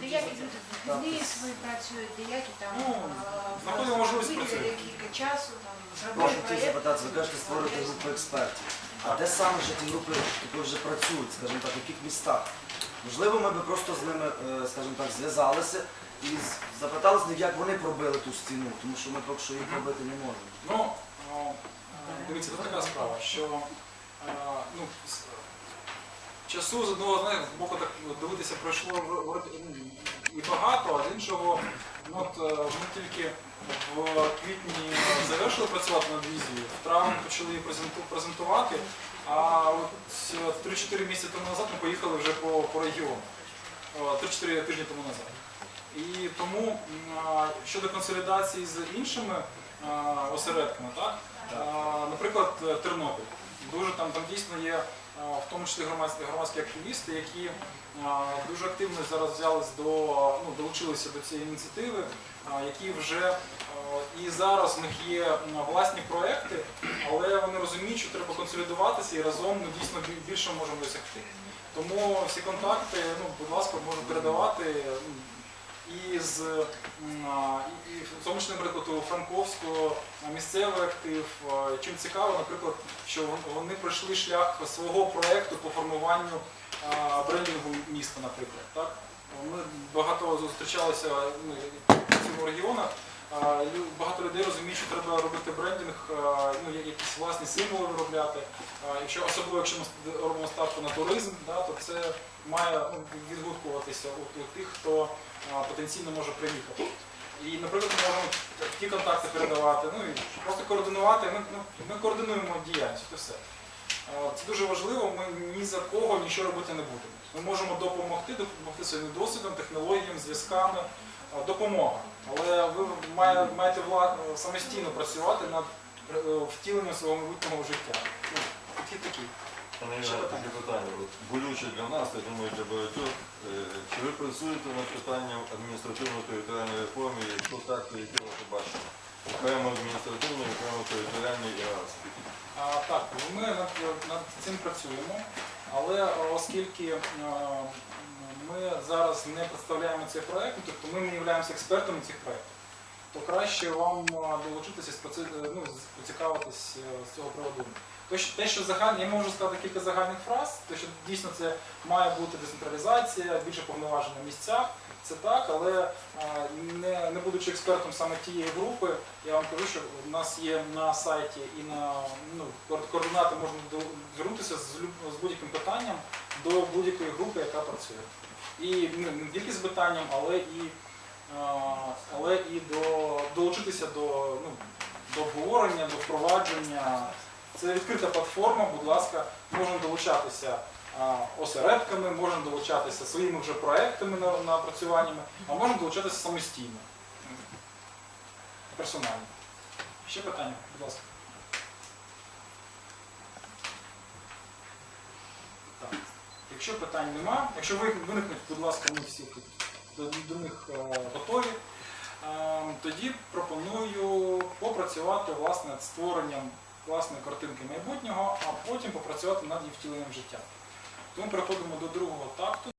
Деякі люди вихідні свої працюють, деякі там Ну, знаходимо можливість виділили працювати. кілька часу, там зробили проєкт. запитати, ви кажете, створити групу експертів. А де саме ж ті групи такі вже працюють, скажімо так, в яких містах? Можливо, ми би просто з ними, е, скажімо так, зв'язалися і з- запитали з них, як вони пробили ту стіну, тому що ми поки що її пробити не можемо. Ну, дивіться, тут така справа, що е, ну, часу з одного знаєте, з боку так дивитися пройшло і багато, а з іншого, ну, от, е, ми тільки в квітні завершили працювати над візією, в травні почали її презентувати, а от 3-4 місяці тому назад ми поїхали вже по, по регіону. 3-4 тижні тому назад. І тому щодо консолідації з іншими осередками, так? Наприклад, е, Тернопіль. Дуже там, там дійсно є, в тому числі громадські, громадські активісти, які дуже активно зараз взялись до, ну, долучилися до цієї ініціативи, які вже і зараз у них є власні проекти, але вони розуміють, що треба консолідуватися і разом ми дійсно більше можемо досягти. Тому всі контакти, ну, будь ласка, можу передавати. І з в тому числі, наприклад, у Франковського місцевий актив. Чим цікаво, наприклад, що вони пройшли шлях свого проекту по формуванню брендингу міста, наприклад. Так? Ми багато зустрічалися ну, в цьому регіонах. Лю- Багато людей розуміють, що треба робити брендинг, ну, якісь власні символи виробляти. Якщо особливо, якщо ми робимо ставку на туризм, да, то це має ну, відгукуватися у, у тих, хто потенційно може приїхати. І, наприклад, ми можемо ті контакти передавати, ну і просто координувати. Ми, ну, ми координуємо діяльність, і все. Це дуже важливо, ми ні за кого нічого робити не будемо. Ми можемо допомогти, допомогти своїм досвідом, технологіям, зв'язками, допомога. Але ви маєте вла- самостійно працювати над е, втіленням свого майбутнього життя. Ну, Підхід такий. Пане таке питання. Болюче для нас, я думаю, для багатьох. Е, Чи ви працюєте над питанням адміністративно-територіальної реформи? Якщо так, то яке ваше бачення? Окремо адміністративної, окремо територіальної і Так, ми над, над цим працюємо, але оскільки е, ми зараз не представляємо цей проект, тобто ми не являємося експертами цих проєктів, то краще вам е, долучитися е, ну, поцікавитись з цього приводу. Те, що загальне, я можу сказати кілька загальних фраз, те, що дійсно це має бути децентралізація, більше повноважень на місцях, це так, але е, не, не будучи експертом саме тієї групи, я вам кажу, що у нас є на сайті і на ну, координати можна звернутися з, з будь-яким питанням до будь-якої групи, яка працює. І ну, не тільки з питанням, але і, е, але і до, долучитися до, ну, до обговорення, до впровадження. Це відкрита платформа, будь ласка, можна долучатися осередками, можна долучатися своїми вже проектами на- напрацюваннями, а можна долучатися самостійно, персонально. Ще питання, будь ласка. Так. Якщо питань нема, якщо виникнуть, будь ласка, ми всі до, них е, готові. Е, Тоді пропоную попрацювати власне над створенням власної картинки майбутнього, а потім попрацювати над її втіленням життя. Тому переходимо до другого такту.